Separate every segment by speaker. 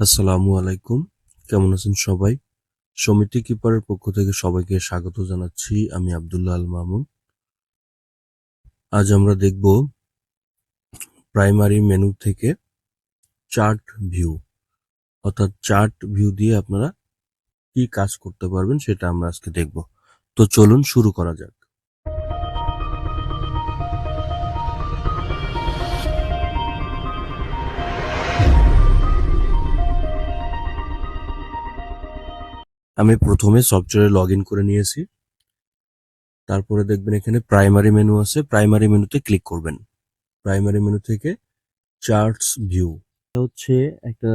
Speaker 1: আসসালামু আলাইকুম। কেমন আছেন সবাই? সমিতি কিপারের পক্ষ থেকে সবাইকে স্বাগত জানাচ্ছি। আমি আবদুল্লাহ আল মামুন। আজ আমরা দেখব প্রাইমারি মেনু থেকে চার্ট ভিউ। অর্থাৎ চার্ট ভিউ দিয়ে আপনারা কি কাজ করতে পারবেন সেটা আমরা আজকে দেখব। তো চলুন শুরু করা যাক। আমি প্রথমে সফটওয়্যারে লগ ইন করে নিয়েছি। তারপরে দেখবেন এখানে প্রাইমারি মেনু আছে। প্রাইমারি মেনুতে ক্লিক করবেন। প্রাইমারি মেনু থেকে চার্টস ভিউ হচ্ছে একটা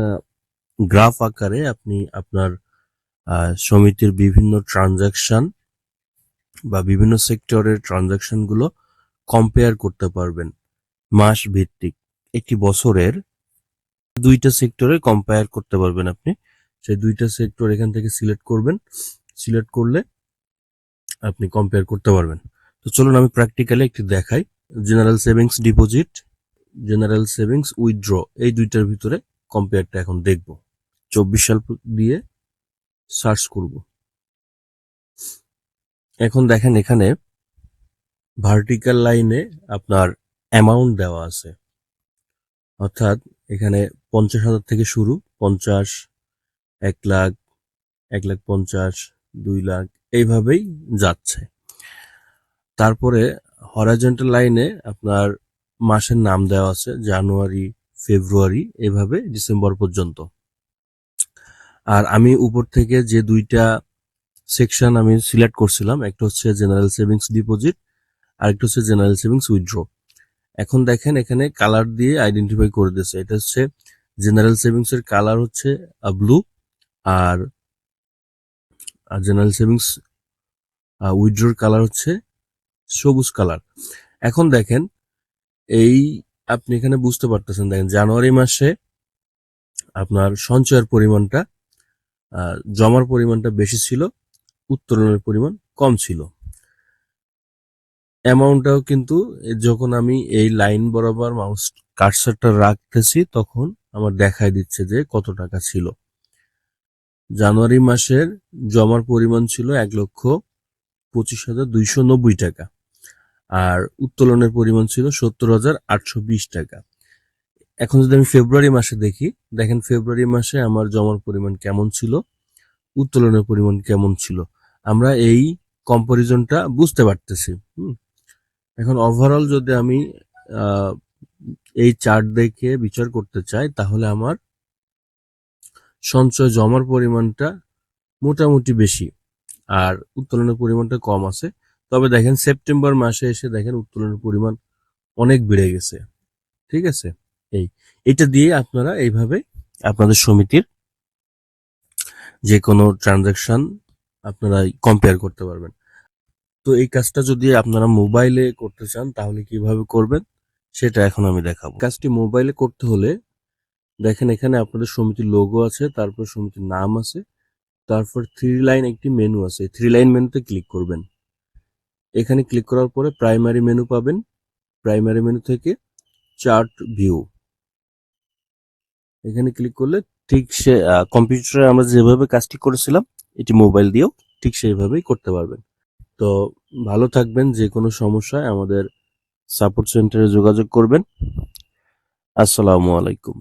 Speaker 1: গ্রাফ আকারে আপনি আপনার সমিতির বিভিন্ন ট্রানজাকশন বা বিভিন্ন সেক্টরের ট্রানজাকশনগুলো কম্পেয়ার করতে পারবেন। মাস ভিত্তিক। একটি বছরের দুইটা সেক্টরে কম্পেয়ার করতে পারবেন আপনি। সেই দুইটা সেক্টর এখান থেকে সিলেক্ট করবেন। সিলেক্ট করলে আপনি কম্পেয়ার করতে পারবেন। তো চলুন আমি প্র্যাকটিক্যালি একটি দেখাই। General savings deposit general savings withdraw এই দুইটার ভিতরে কম্পেয়ারটা এখন দেখব। চব্বিশ সাল দিয়ে সার্চ করব। এখন দেখেন এখানে ভার্টিক্যাল লাইনে আপনার অ্যামাউন্ট দেওয়া আছে। অর্থাৎ এখানে পঞ্চাশ হাজার থেকে শুরু, পঞ্চাশ এক লাখ এক লাখ পঞ্চাশ, দুই লাখ, এইভাবেই যাচ্ছে। তারপরে হরাইজন্টাল লাইনে আপনার মাসের নাম দেওয়া আছে জানুয়ারি ফেব্রুয়ারি এভাবে ডিসেম্বর পর্যন্ত। আর আমি উপর থেকে যে দুইটা সেকশন আমি সিলেক্ট করছিলাম, একটা হচ্ছে জেনারেল সেভিংস ডিপোজিট আর একটা হচ্ছে জেনারেল সেভিংস উইথড্র এখন দেখেন এখানে কালার দিয়ে আইডেন্টিফাই করে দিয়েছে। এটা হচ্ছে জেনারেল সেভিংস এর কালার হচ্ছে ব্লু আর জেনারেল সেভিংস উইথড্রোর কালার হচ্ছে সবুজ কালার এখন দেখেন, এই আপনি এখানে বুঝতে পারতেছেন, দেখেন জানুয়ারি মাসে আপনার সঞ্চয়ের পরিমাণটা জমার পরিমাণটা বেশি ছিল, উত্তোলনের পরিমাণ কম ছিল। অ্যামাউন্টটাও কিন্তু যখন আমি এই লাইন বরাবর মাউস কার্সারটা রাখতেছি, তখন আমার দেখায় দিচ্ছে যে কত টাকা ছিল। জানুয়ারি মাসের জমার পরিমাণ ছিল এক লক্ষ পঁচিশ হাজার দুইশো নব্বই টাকা আর উত্তোলনের পরিমাণ ছিল সত্তর হাজার আটশো বিশ টাকা এখন যদি আমি ফেব্রুয়ারি মাসে দেখি, দেখেন ফেব্রুয়ারি মাসে আমার জমার পরিমাণ কেমন ছিল, উত্তোলনের পরিমাণ কেমন ছিল, আমরা এই কম্পারিজনটা বুঝতে পারতেছি। এখন ওভারঅল যদি আমি এই চার্ট দেখে বিচার করতে চাই, তাহলে আমার সঞ্চয় জমার পরিমাণটা মোটামুটি বেশি আর উত্তোলনের পরিমাণটা কম আছে। তবে দেখেন সেপ্টেম্বর মাসে এসে দেখেন উত্তোলনের পরিমাণ অনেক বেড়ে গেছে। ঠিক আছে? এই, এটা দিয়ে আপনারা এইভাবে আপনাদের সমিতির যে কোনো ট্রানজাকশন আপনারা কম্পেয়ার করতে পারবেন। তো এই কাজটা যদি আপনারা মোবাইলে করতে চান, তাহলে কীভাবে করবেন? সেটা এখন আমি দেখাবো। কাজটি মোবাইলে করতে হলে দেখেন এখানে আপনাদের সমিতির লোগো আছে, তারপর সমিতির নাম আছে, তারপর থ্রি লাইন একটি মেনু আছে থ্রি লাইন মেনুতে ক্লিক করবেন। এখানে ক্লিক করার পরে প্রাইমারি মেনু পাবেন প্রাইমারি মেনু থেকে চার্ট ভিউ এখানে ক্লিক করলে ঠিক সে কম্পিউটারে আমরা যেভাবে কাজটি করেছিলাম, এটি মোবাইল দিয়েও ঠিক সেইভাবেই করতে পারবেন। তো ভালো থাকবেন, যে কোনো সমস্যায় আমাদের সাপোর্ট সেন্টারে যোগাযোগ করবেন। আসসালামু আলাইকুম।